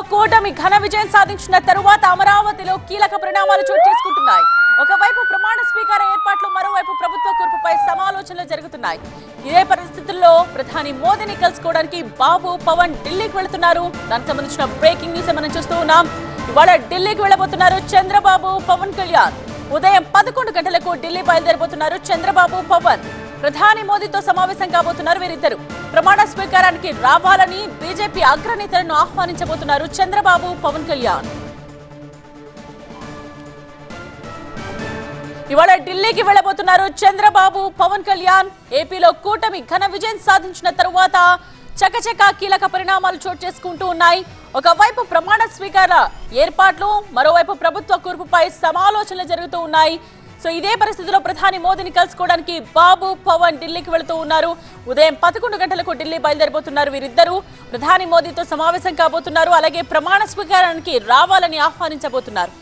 కూటమి ఘన విజయం సాధించిన తరువాత అమరావతిలో కీలక పరిణామాలు చోటు చేసుకుంటున్నాయి. ఒకవైపు ప్రమాణ స్వీకార ఏర్పాట్లు మరోవైపు ప్రభుత్వ కూర్పుపై సమాలోచనలు జరుగుతున్నాయి. ఇదే పరిస్థితుల్లో ప్రధాని మోదీని కలుసుకోవడానికి బాబు పవన్ ఢిల్లీకి వెళుతున్నారు. దానికి సంబంధించిన బ్రేకింగ్ న్యూస్ మనం చూస్తూ ఉన్నాం. ఇవాళ ఢిల్లీకి వెళ్ళబోతున్నారు చంద్రబాబు పవన్ కళ్యాణ్. ఉదయం పదకొండు గంటలకు ఢిల్లీ బయలుదేరబోతున్నారు చంద్రబాబు పవన్. ప్రధాని మోదీతో సమావేశం కాబోతున్నారు వీరిద్దరు. ప్రమాణ స్వీకారానికి రావాలని బీజేపీ అగ్రనేతలను ఆహ్వానించబోతున్నారు చంద్రబాబు పవన్ కళ్యాణ్. ఇవాళ ఢిల్లీకి వెళ్ళబోతున్నారు చంద్రబాబు పవన్ కళ్యాణ్. ఏపీలో కూటమి ఘన విజయం సాధించిన తరువాత చకచక కీలక పరిణామాలు చోటు చేసుకుంటూ ఉన్నాయి. ఒకవైపు ప్రమాణ స్వీకార ఏర్పాట్లు మరోవైపు ప్రభుత్వ కూర్పుపై సమాలోచనలు జరుగుతూ ఉన్నాయి. సో ఇదే పరిస్థితిలో ప్రధాని మోదీని కలుసుకోవడానికి బాబు పవన్ ఢిల్లీకి వెళుతూ ఉన్నారు. ఉదయం పదకొండు గంటలకు ఢిల్లీ బయలుదేరిపోతున్నారు వీరిద్దరూ. ప్రధాని మోదీతో సమావేశం కాబోతున్నారు. అలాగే ప్రమాణ స్వీకారానికి రావాలని ఆహ్వానించబోతున్నారు.